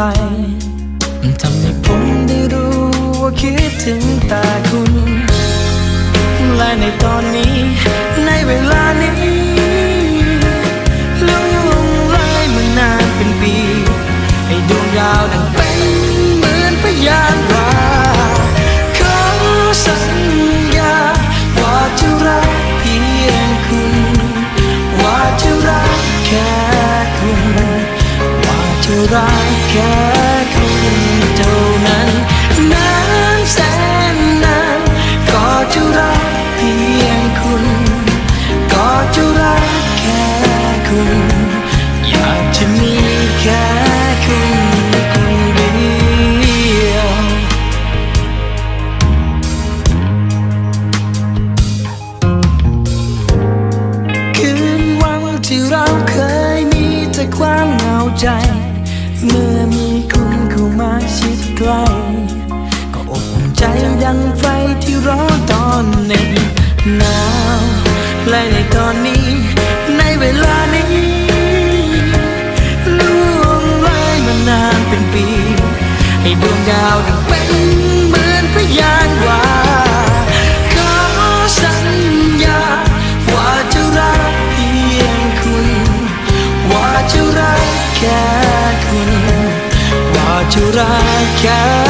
มันทำให้ผมได้รู้ว่าคิดถึงแต่คุณ และในตอนนี้ ในเวลานี้ล่วงเลยมานานเป็นปี ให้ดวงดาวนั้นเป็นเหมือนพยานว่าขอสัญญาว่าจะรักเพียงคุณ ว่าจะรักแค่คุณ ว่าจะรัก แค่คุณเท่านั้นนานแสนนานก็จะรักเพียงคุณ ก็จะรักแค่คุณ อยากจะมีแค่คุณคนเดียว คืนวันที่เราเคยมีแต่ความเหงาใจ เมื่อมีคุณเข้ามาชิดใกล้ ก็อบอุ่นใจดังไฟที่ร้อน ว่าจะรักแค่